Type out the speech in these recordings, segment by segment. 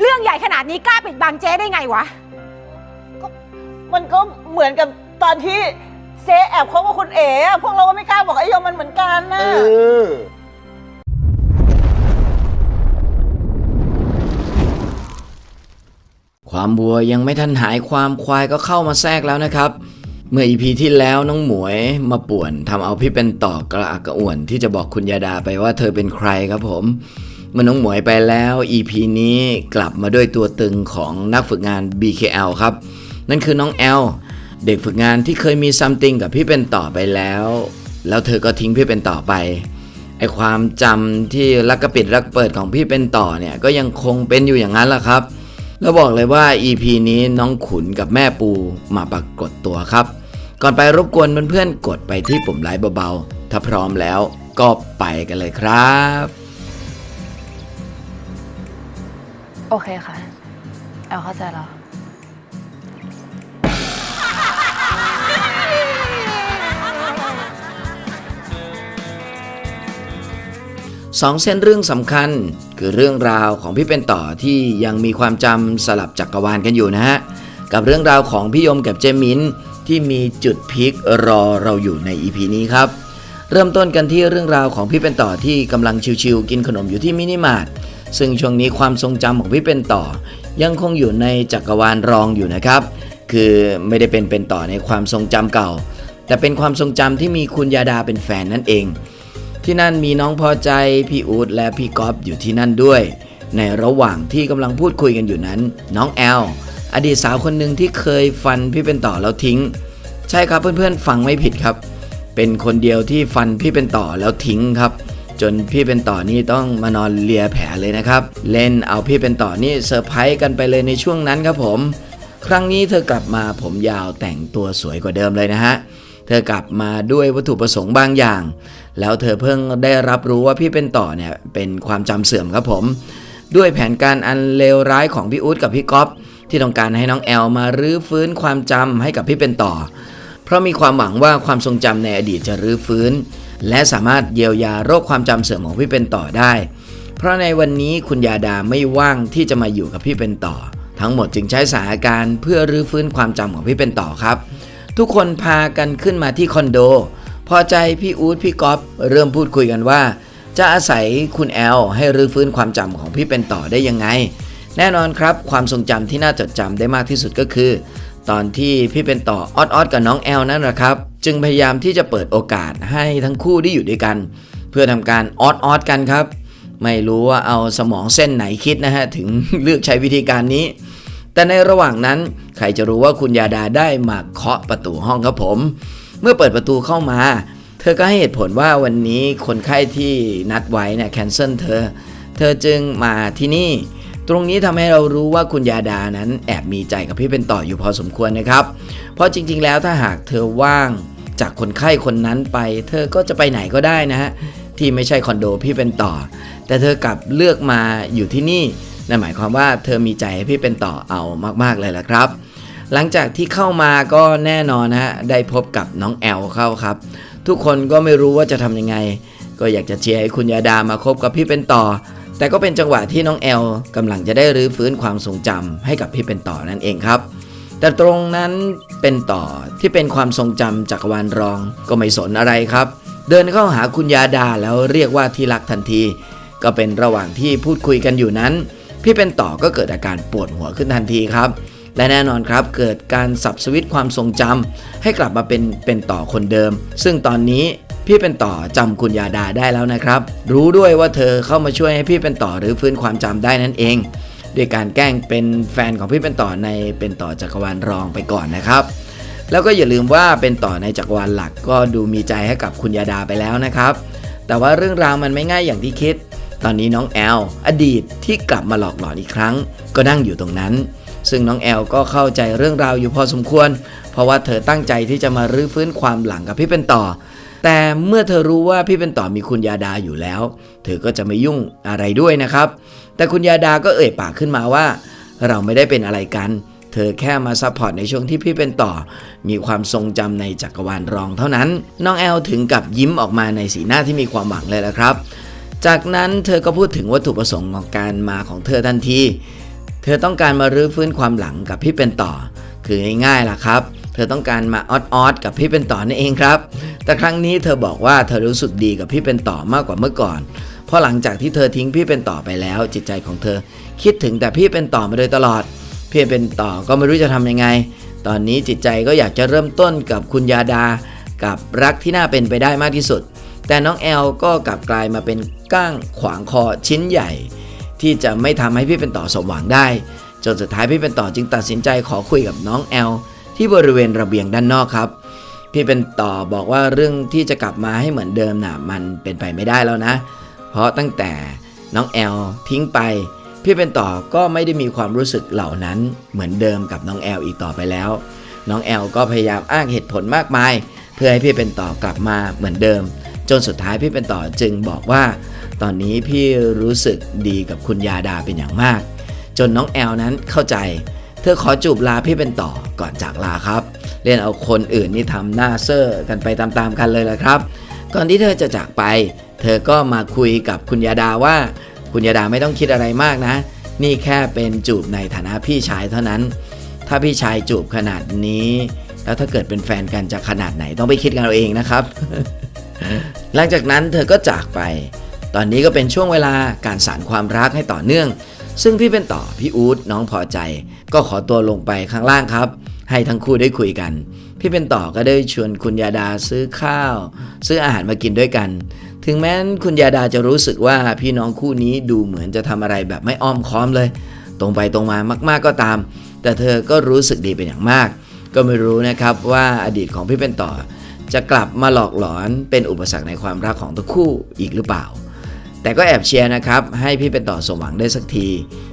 เรื่องใหญ่ขนาดนี้กล้าปิดบังเจ๊ได้ไงวะ มันก็เหมือนกับตอนที่เจ๊แอบคบกับคุณเอ๋อะพวกเราก็ไม่กล้าบอกไอ้ยมมันเหมือนกันนะ เออ ความบัวยังไม่ทันหายความควายก็เข้ามาแทรกแล้วนะครับ เมื่ออีพีที่แล้วน้องหมวยมาป่วนทำเอาพี่เป็นต่อกระอักกระอ่วนที่จะบอกคุณยาดาไปว่าเธอเป็นใครครับผมเมน้องหมวยไปแล้ว EP นี้กลับมาด้วยตัวตึงของนักฝึกงาน BKL ครับ นั่นคือน้องแอลเด็กฝึกงานที่เคยมีซัมติงกับพี่เป็นต่อไปแล้ว แล้วเธอก็ทิ้งพี่เป็นต่อไปไอความจำที่รักกระปิดรักเปิดของพี่เป็นต่อเนี่ยก็ยังคงเป็นอยู่อย่างนั้นแหละครับ แล้วบอกเลยว่า EP นี้น้องขุนกับแม่ปูมาปรากฏตัวครับ ก่อนไปรบกวนเพื่อนๆกดไปที่ปุ่มไลค์เบาๆถ้าพร้อมแล้วก็ไปกันเลยครับ โอเคค่ะ แอลเข้าใจแล้ว สองเส้นเรื่องสำคัญคือเรื่องราวของพี่เป็นต่อที่ยังมีความจำสลับจักกรวาลกันอยู่นะฮะ กับเรื่องราวของพี่ยมกับเจมินที่มีจุดพีครอเราอยู่ใน EP นี้ครับ เริ่มต้นกันที่เรื่องราวของพี่เป็นต่อที่กำลังชิวๆกินขนมอยู่ที่มินิมาร์ท ซึ่งช่วงนี้ความทรงจำของพี่เป็นต่อ ยังคงอยู่ในจักรวาลรองอยู่นะครับ คือไม่ได้เป็นเป็นต่อในความทรงจำเก่า แต่เป็นความทรงจำที่มีคุณยาดาเป็นแฟนนั่นเอง ที่นั่นมีน้องพอใจพี่อูดและพี่ก๊อฟอยู่ที่นั่นด้วย ในระหว่างที่กำลังพูดคุยกันอยู่นั้น น้องแอลอดีตสาวคนหนึ่งที่เคยฟันพี่เป็นต่อแล้วทิ้ง ใช่ครับเพื่อนๆฟังไม่ผิดครับ เป็นคนเดียวที่ฟันพี่เป็นต่อแล้วทิ้งครับ จนพี่เป็นต่อนี่ต้องมานอนเลียแผลเลยนะครับ เล่นเอาพี่เป็นต่อนี่เซอร์ไพรส์กันไปเลยในช่วงนั้นครับผม ครั้งนี้เธอกลับมาผมยาวแต่งตัวสวยกว่าเดิมเลยนะฮะเธอกลับมาด้วยวัตถุประสงค์บางอย่าง แล้วเธอเพิ่งได้รับรู้ว่าพี่เป็นต่อเนี่ยเป็นความจำเสื่อมครับผม ด้วยแผนการอันเลวร้ายของพี่อุ๊ดกับพี่ก๊อฟที่ต้องการให้น้องแอลมารื้อฟื้นความจำให้กับพี่เป็นต่อ เพราะมีความหวังว่าความทรงจำในอดีตจะรื้อฟื้น และสามารถเยียวยาโรคความจำเสื่อมของพี่เป็นต่อได้ เพราะในวันนี้คุณยาดาไม่ว่างที่จะมาอยู่กับพี่เป็นต่อ ทั้งหมดจึงใช้สถานการณ์เพื่อรื้อฟื้นความจำของพี่เป็นต่อครับ ทุกคนพากันขึ้นมาที่คอนโด พอใจพี่อู๊ดพี่ก๊อฟเริ่มพูดคุยกันว่า จะอาศัยคุณแอลให้รื้อฟื้นความจำของพี่เป็นต่อได้ยังไง แน่นอนครับ ความทรงจำที่น่าจดจำได้มากที่สุดก็คือ ตอนที่พี่เป็นต่อออดออดกับน้องแอลนั่นแหละครับ จึงพยายามที่จะเปิดโอกาสให้ทั้งคู่ได้อยู่ด้วยกัน เพื่อทำการออดออดกันครับ ไม่รู้ว่าเอาสมองเส้นไหนคิดนะฮะ ถึงเลือกใช้วิธีการนี้ แต่ในระหว่างนั้น ใครจะรู้ว่าคุณยาดาได้มาเคาะประตูห้องครับผม เมื่อเปิดประตูเข้ามา เธอก็ให้เหตุผลว่าวันนี้คนไข้ที่นัดไว้เนี่ยแคนเซิลเธอ เธอจึงมาที่นี่ ตรงนี้ทำให้เรารู้ว่าคุณยาดานั้นแอบมีใจกับพี่เป็นต่ออยู่พอสมควรนะครับ เพราะจริง ๆ แล้วถ้าหากเธอว่าง จากคนไข้คนนั้นไป เธอก็จะไปไหนก็ได้นะฮะที่ไม่ใช่คอนโดพี่เป็นต่อ แต่เธอกลับเลือกมาอยู่ที่นี่นั่นหมายความว่าเธอมีใจให้พี่เป็นต่อเอามากๆเลยละครับ หลังจากที่เข้ามาก็แน่นอนนะฮะได้พบกับน้องแอลเข้าครับ ทุกคนก็ไม่รู้ว่าจะทำยังไง ก็อยากจะเชียร์ให้คุณยาดามาคบกับพี่เป็นต่อ แต่ก็เป็นจังหวะที่น้องแอลกำลังจะได้รื้อฟื้นความทรงจำให้กับพี่เป็นต่อนั่นเองครับ แต่ตรงนั้นเป็นต่อที่เป็นความทรงจำจักรวาลรองก็ไม่สนอะไรครับ เดินเข้าหาคุณยาดาแล้วเรียกว่าที่รักทันที ก็เป็นระหว่างที่พูดคุยกันอยู่นั้น พี่เป็นต่อก็เกิดอาการปวดหัวขึ้นทันทีครับ และแน่นอนครับเกิดการสับสวิตความทรงจำให้กลับมาเป็นเป็นต่อคนเดิม ซึ่งตอนนี้พี่เป็นต่อจำคุณยาดาได้แล้วนะครับ รู้ด้วยว่าเธอเข้ามาช่วยให้พี่เป็นต่อหรือฟื้นความจำได้นั่นเอง ด้วยการแกล้งเป็นแฟนของพี่เป็นต่อในเป็นต่อจักรวาลรองไปก่อนนะครับ แล้วก็อย่าลืมว่าเป็นต่อในจักรวาลหลักก็ดูมีใจให้กับคุณยาดาไปแล้วนะครับ แต่ว่าเรื่องราวมันไม่ง่ายอย่างที่คิด ตอนนี้น้องแอลอดีตที่กลับมาหลอกหลอนอีกครั้ง ก็นั่งอยู่ตรงนั้น ซึ่งน้องแอลก็เข้าใจเรื่องราวอยู่พอสมควร เพราะว่าเธอตั้งใจที่จะมารื้อฟื้นความหลังกับพี่เป็นต่อแต่เมื่อเธอรู้ว่าพี่เป็นต่อมีคุณยาดาอยู่แล้ว เธอก็จะไม่ยุ่งอะไรด้วยนะครับ แต่คุณยาดาก็เอ่ยปากขึ้นมาว่า เราไม่ได้เป็นอะไรกัน เธอแค่มาซัพพอร์ตในช่วงที่พี่เป็นต่อ มีความทรงจำในจักรวาลรองเท่านั้น น้องแอลถึงกับยิ้มออกมาในสีหน้าที่มีความหวังเลยละครับ จากนั้นเธอก็พูดถึงวัตถุประสงค์ของการมาของเธอทันที เธอต้องการมารื้อฟื้นความหลังกับพี่เป็นต่อ คือง่ายๆล่ะครับเธอต้องการมาออดออดกับพี่เป็นต่อนั่นเองครับ แต่ครั้งนี้เธอบอกว่าเธอรู้สึกดีกับพี่เป็นต่อมากกว่าเมื่อก่อน เพราะหลังจากที่เธอทิ้งพี่เป็นต่อไปแล้ว จิตใจของเธอ คิดถึงแต่พี่เป็นต่อมาโดยตลอด พี่เป็นต่อก็ไม่รู้จะทำยังไง ตอนนี้จิตใจก็อยากจะเริ่มต้นกับคุณยาดา กับรักที่น่าเป็นไปได้มากที่สุด แต่น้องแอลก็กลับกลายมาเป็นก้างขวางคอชิ้นใหญ่ ที่จะไม่ทำให้พี่เป็นต่อสมหวังได้ จนสุดท้ายพี่เป็นต่อจึงตัดสินใจขอคุยกับน้องแอลที่บริเวณระเบียงด้านนอกครับพี่เป็นต่อบอกว่าเรื่องที่จะกลับมาให้เหมือนเดิมน่ะมันเป็นไปไม่ได้แล้วนะ เพราะตั้งแต่น้องแอลทิ้งไป พี่เป็นต่อก็ไม่ได้มีความรู้สึกเหล่านั้นเหมือนเดิมกับน้องแอลอีกต่อไปแล้ว น้องแอลก็พยายามอ้างเหตุผลมากมาย เพื่อให้พี่เป็นต่อกลับมาเหมือนเดิม จนสุดท้ายพี่เป็นต่อจึงบอกว่า ตอนนี้พี่รู้สึกดีกับคุณยาดาเป็นอย่างมาก จนน้องแอลนั้นเข้าใจ เธอขอจูบลาพี่เป็นต่อก่อนจากลาครับ เล่นเอาคนอื่นนี่ทำหน้าเซอร์กันไปตามๆกันเลยละครับ ก่อนที่เธอจะจากไป เธอก็มาคุยกับคุณยาดาว่า คุณยาดาไม่ต้องคิดอะไรมากนะ นี่แค่เป็นจูบในฐานะพี่ชายเท่านั้น ถ้าพี่ชายจูบขนาดนี้ แล้วถ้าเกิดเป็นแฟนกันจะขนาดไหนต้องไปคิดกันเอาเองนะครับ หลังจากนั้นเธอก็จากไป ตอนนี้ก็เป็นช่วงเวลาการสานความรักให้ต่อเนื่อง ซึ่งพี่เป็นต่อพี่อู๊ดน้องพอใจ ก็ขอตัวลงไปข้างล่างครับ ให้ทั้งคู่ได้คุยกัน พี่เป็นต่อก็ได้ชวนคุณยาดาซื้อข้าว ซื้ออาหารมากินด้วยกัน ถึงแม้นคุณยาดาจะรู้สึกว่าพี่น้องคู่นี้ดูเหมือนจะทำอะไรแบบไม่อ้อมค้อมเลย ตรงไปตรงมามาก ๆก็ตาม แต่เธอก็รู้สึกดีเป็นอย่างมาก ก็ไม่รู้นะครับว่าอดีตของพี่เป็นต่อ จะกลับมาหลอกหลอนเป็นอุปสรรคในความรักของทั้งคู่อีกหรือเปล่าแต่ก็แอบเชียร์นะครับ ให้พี่เป็นต่อสมหวังได้สักที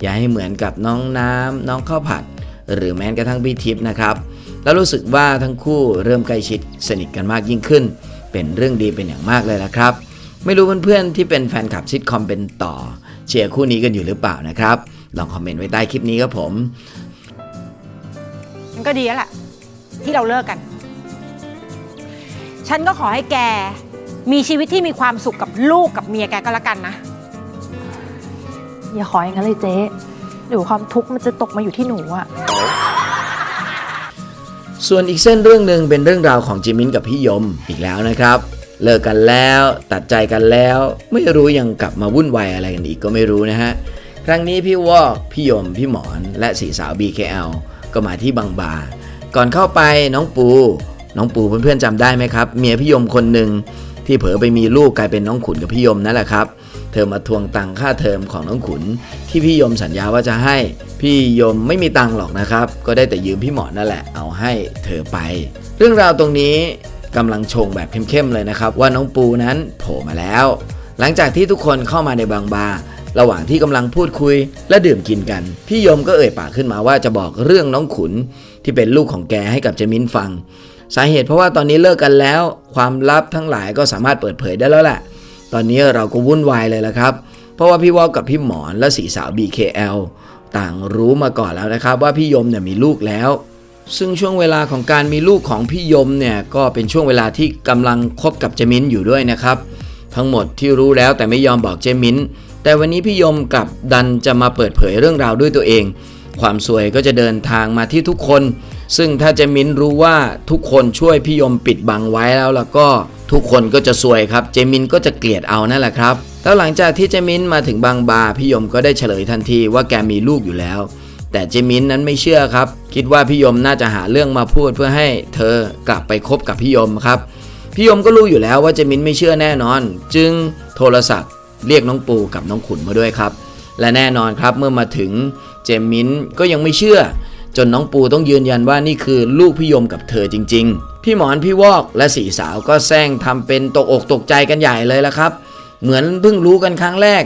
อย่าให้เหมือนกับน้องน้ำน้องข้าวผัด หรือแม้กระทั่งพี่ทิพย์นะครับ แล้วรู้สึกว่าทั้งคู่เริ่มใกล้ชิดสนิทกันมากยิ่งขึ้น เป็นเรื่องดีเป็นอย่างมากเลยละครับ ไม่รู้เพื่อนๆที่เป็นแฟนคลับซิทคอมเป็นต่อ เชียร์คู่นี้กันอยู่หรือเปล่านะครับ ลองคอมเมนต์ไว้ใต้คลิปนี้ครับผม มันก็ดีแล้วแหละที่เราเลิกกัน ฉันก็ขอให้แกมีชีวิตที่มีความสุขกับลูกกับเมียแกก็แล้วกันนะ อย่าขออย่างนั้นเลยเจ๊เดี๋ยวความทุกข์มันจะตกมาอยู่ที่หนูอะ ส่วนอีกเส้นเรื่องหนึ่งเป็นเรื่องราวของจิมินกับพี่ยมอีกแล้วนะครับ เลิกกันแล้วตัดใจกันแล้ว ไม่รู้ยังกลับมาวุ่นวายอะไรกันอีกก็ไม่รู้นะฮะครั้งนี้พี่วอกพี่ยมพี่หมอนและสีสาว BKL ก็มาที่บางบา ก่อนเข้าไปน้องปู น้องปูเพื่อนๆจำได้ไหมครับ เมียพี่ยมคนหนึ่งที่เผลอไปมีลูกกลายเป็นน้องขุนกับพี่ยมนั่นแหละครับ เธอมาทวงตังค่าเทอมของน้องขุน ที่พี่ยมสัญญาว่าจะให้ พี่ยมไม่มีตังหรอกนะครับ ก็ได้แต่ยืมพี่หมอนั่นแหละเอาให้เธอไป เรื่องราวตรงนี้กำลังชงแบบเข้มๆเลยนะครับ ว่าน้องปูนั้นโผล่มาแล้ว หลังจากที่ทุกคนเข้ามาในบางบาร์ระหว่างที่กำลังพูดคุยและดื่มกินกัน พี่ยมก็เอ่ยปากขึ้นมาว่าจะบอกเรื่องน้องขุนที่เป็นลูกของแกให้กับเจมินฟัง สาเหตุเพราะว่าตอนนี้เลิกกันแล้ว ความลับทั้งหลายก็สามารถเปิดเผยได้แล้วแหละ ตอนนี้เราก็วุ่นวายเลยละครับ เพราะว่าพี่วอกกับพี่หมอนและสีสาว BKL ต่างรู้มาก่อนแล้วนะครับว่าพี่ยมเนี่ยมีลูกแล้ว ซึ่งช่วงเวลาของการมีลูกของพี่ยมเนี่ยก็เป็นช่วงเวลาที่กำลังคบกับเจมินอยู่ด้วยนะครับ ทั้งหมดที่รู้แล้วแต่ไม่ยอมบอกเจมินแต่วันนี้พี่ยมกับดันจะมาเปิดเผยเรื่องราวด้วยตัวเอง ความสวยก็จะเดินทางมาที่ทุกคน ซึ่งถ้าเจมินรู้ว่าทุกคนช่วยพี่ยมปิดบังไว้แล้วแล้วก็ ทุกคนก็จะสวยครับเจมินก็จะเกลียดเอานั่นแหละครับแล้วหลังจากที่เจมินมาถึงบางบาพี่ยมก็ได้เฉลยทันทีว่าแกมีลูกอยู่แล้ว แต่เจมินนั้นไม่เชื่อครับ คิดว่าพี่ยมน่าจะหาเรื่องมาพูดเพื่อให้เธอกลับไปคบกับพี่ยมครับพี่ยมก็รู้อยู่แล้วว่าเจมินไม่เชื่อแน่นอน จึงโทรศัพท์ เรียกน้องปูกับน้องขุนมาด้วยครับ และแน่นอนครับเมื่อมาถึงเจมินก็ยังไม่เชื่อ จนน้องปูต้องยืนยันว่านี่คือลูกพี่ยมกับเธอจริง ๆ พี่หมอนพี่วอกและสี่สาวก็แซงทำเป็นตกอกตกใจกันใหญ่เลยละครับ เหมือนเพิ่งรู้กันครั้งแรก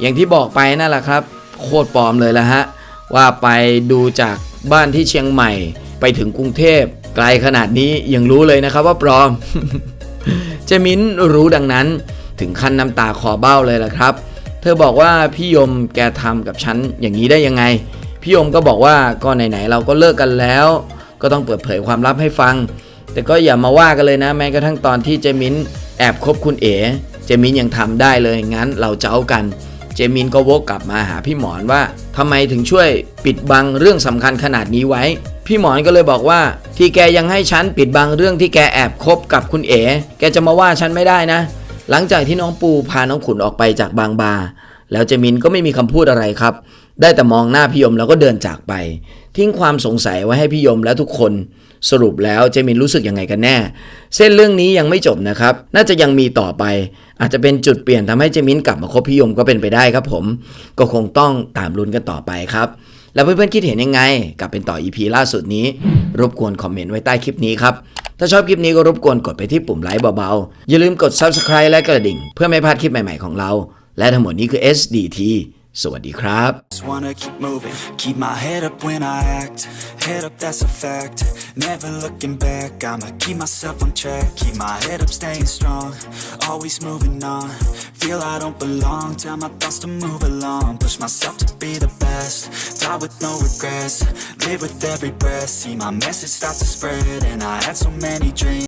อย่างที่บอกไปนั่นแหละครับ โคตรปลอมเลยละฮะว่าไปดูจากบ้านที่เชียงใหม่ ไปถึงกรุงเทพไกลขนาดนี้ยังรู้เลยนะครับว่าปลอม เจมินรู้ดังนั้นถึงขั้นน้ำตาคอเบ้าเลยล่ะครับ เธอบอกว่าพี่ยมแกทำกับฉันอย่างนี้ได้ยังไง พี่ยมก็บอกว่าก็ไหนๆเราก็เลิกกันแล้ว ก็ต้องเปิดเผยความลับให้ฟัง แต่ก็อย่ามาว่ากันเลยนะ แม้กระทั่งตอนที่เจมินแอบคบคุณเอ๋เจมินยังทำได้เลยงั้นเราเจ้ากัน เจมินก็วกกลับมาหาพี่หมอนว่าทำไมถึงช่วยปิดบังเรื่องสำคัญขนาดนี้ไว้ พี่หมอนก็เลยบอกว่า ที่แกยังให้ฉันปิดบังเรื่องที่แกแอบคบกับคุณเอ๋แกจะมาว่าฉันไม่ได้นะ หลังจากที่น้องปูพาน้องขุนออกไปจากบางบาแล้วเจมินก็ไม่มีคำพูดอะไรครับ ได้แต่มองหน้าพี่ยมแล้วก็เดินจากไป ทิ้งความสงสัยไว้ให้พี่ยมและทุกคนสรุปแล้วเจมินรู้สึกยังไงกันแน่ เส้นเรื่องนี้ยังไม่จบนะครับ น่าจะยังมีต่อไป อาจจะเป็นจุดเปลี่ยนทำให้เจมินกลับมาคบพี่ยมก็เป็นไปได้ครับผม ก็คงต้องตามลุ้นกันต่อไปครับ แล้วเพื่อนๆคิดเห็นยังไง กับเป็นต่อ EP ล่าสุดนี้ รบกวนคอมเมนต์ไว้ใต้คลิปนี้ครับถ้าชอบคลิปนี้ก็รบกวนกดไปที่ปุ่มไลค์เบาๆอย่าลืมกด Subscribe และกระดิ่ง เพื่อไม่พลาดคลิปใหม่ๆของเรา และทั้งหมดนี้คือ SDT สวัสดีครับ Just wanna keep moving, keep my head up when I act. Head up, that's a fact. Never looking back, I'ma keep myself on track. Keep my head up, staying strong. Always moving on. Feel I don't belong, tell my thoughts to move along. Push myself to be the best. Die with no regrets. Live with every breath. See my message start to spread, and I had so many dreams.